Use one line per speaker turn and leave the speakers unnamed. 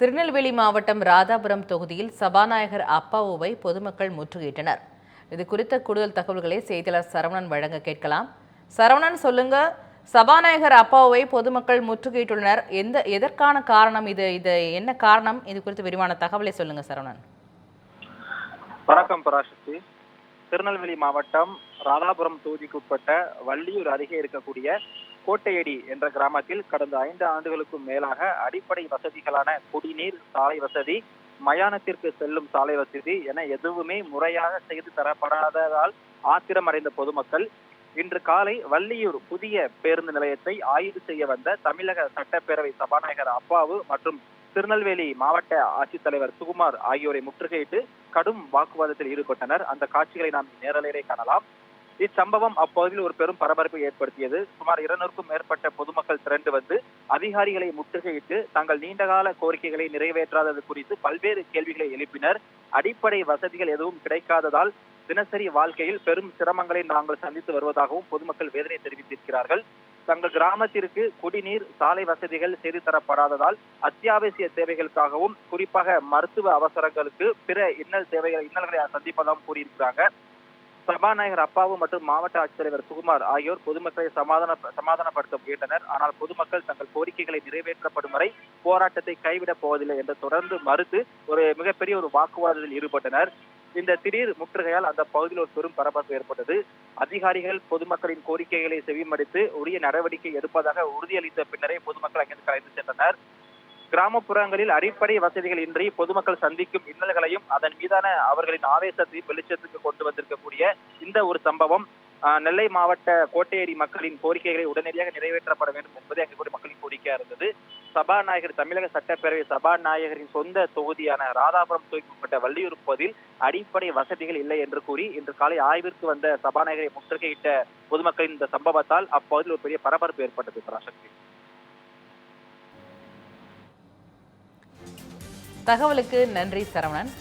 திருநெல்வேலி மாவட்டம் ராதாபுரம் தொகுதியில் சபாநாயகர் அப்பாவுவை பொதுமக்கள் முற்றுகையிட்டனர். இது குறித்த கூடுதல் தகவல்களை செய்தியாளர் சரவணன் வழங்க கேட்கலாம். சரவணன் சொல்லுங்க சபாநாயகர் அப்பாவுவை பொதுமக்கள் முற்றுகையிட்டுள்ளனர். எந்த எதற்கான காரணம் இது? இது என்ன காரணம்? இது குறித்து விரிவான தகவலை சொல்லுங்க சரவணன்.
வணக்கம் பராசக்தி. திருநெல்வேலி மாவட்டம் ராதாபுரம் தொகுதிக்கு உட்பட்ட வள்ளியூர் அருகே இருக்கக்கூடிய கோட்டையடி என்ற கிராமத்தில் கடந்த ஐந்து ஆண்டுகளுக்கும் மேலாக அடிப்படை வசதிகளான குடிநீர் சாலை வசதி மயானத்திற்கு செல்லும் சாலை வசதி என எதுவுமே முறையாக செய்து தரப்படாததால் ஆத்திரமடைந்த பொதுமக்கள் இன்று காலை வள்ளியூர் புதிய பேருந்து நிலையத்தை ஆய்வு செய்ய வந்த தமிழக சட்டப்பேரவை சபாநாயகர் அப்பாவு மற்றும் திருநெல்வேலி மாவட்ட ஆட்சித்தலைவர் சுகுமார் ஆகியோரை முற்றுகையிட்டு கடும் வாக்குவாதத்தில் ஈடுபட்டனர். அந்த காட்சிகளை நாம் நேரலையிலே காணலாம். இச்சம்பவம் அப்பகுதியில் ஒரு பெரும் பரபரப்பை ஏற்படுத்தியது. சுமார் இருநூறுக்கும் மேற்பட்ட பொதுமக்கள் திரண்டு வந்து அதிகாரிகளை முற்றுகையிட்டு தங்கள் நீண்டகால கோரிக்கைகளை நிறைவேற்றாதது குறித்து பல்வேறு கேள்விகளை எழுப்பினர். அடிப்படை வசதிகள் எதுவும் கிடைக்காததால் தினசரி வாழ்க்கையில் பெரும் சிரமங்களை நாங்கள் சந்தித்து வருவதாகவும் பொதுமக்கள் வேதனை தெரிவித்திருக்கிறார்கள். தங்கள் கிராமத்திற்கு குடிநீர் சாலை வசதிகள் செய்து தரப்படாததால் அத்தியாவசிய தேவைகளுக்காகவும் குறிப்பாக மருத்துவ அவசரங்களுக்கு பிற இன்னல் தேவைகள் இன்னல்களை சந்திப்பதாகவும் கூறியிருக்கிறாங்க. சபாநாயகர் அப்பாவு மற்றும் மாவட்ட ஆட்சித்தலைவர் சுகுமார் ஆகியோர் பொதுமக்களை சமாதான சமாதானப்படுத்த முயன்றனர். ஆனால் பொதுமக்கள் தங்கள் கோரிக்கைகளை நிறைவேற்றப்படும் வரை போராட்டத்தை கைவிடப் போவதில்லை என்று தொடர்ந்து மறுத்து ஒரு மிகப்பெரிய ஒரு வாக்குவாதத்தில் ஈடுபட்டனர். இந்த திடீர் முற்றுகையால் அந்த பகுதியில் ஒரு பெரும் பரபரப்பு ஏற்பட்டது. அதிகாரிகள் பொதுமக்களின் கோரிக்கைகளை செவிமடித்து உரிய நடவடிக்கை எடுப்பதாக உறுதியளித்த பின்னரே பொதுமக்கள் அங்கிருந்து கலைந்து சென்றனர். கிராமப்புறங்களில் அடிப்படை வசதிகள் இன்றி பொதுமக்கள் சந்திக்கும் இன்னல்களையும் அதன் மீதான அவர்களின் ஆவேசத்தையும் வெளிச்சத்துக்கு கொண்டு வந்திருக்க இந்த ஒரு சம்பவம் நெல்லை மாவட்ட கோட்டையடி மக்களின் கோரிக்கைகளை உடனடியாக நிறைவேற்றப்பட வேண்டும் என்பதே அங்கு மக்களின் கோரிக்கையா இருந்தது. சபாநாயகர் தமிழக சட்டப்பேரவை சபாநாயகரின் சொந்த தொகுதியான ராதாபுரம் தொகுதிக்குட்பட்ட வள்ளியூர் பகுதியில் அடிப்படை வசதிகள் இல்லை என்று கூறி இன்று காலை ஆய்விற்கு வந்த சபாநாயகரை முற்றுகையிட்ட பொதுமக்களின் இந்த சம்பவத்தால் அப்பகுதியில் ஒரு பெரிய பரபரப்பு ஏற்பட்டது பராசக்தி
தகவலுக்கு நன்றி சரவணன்.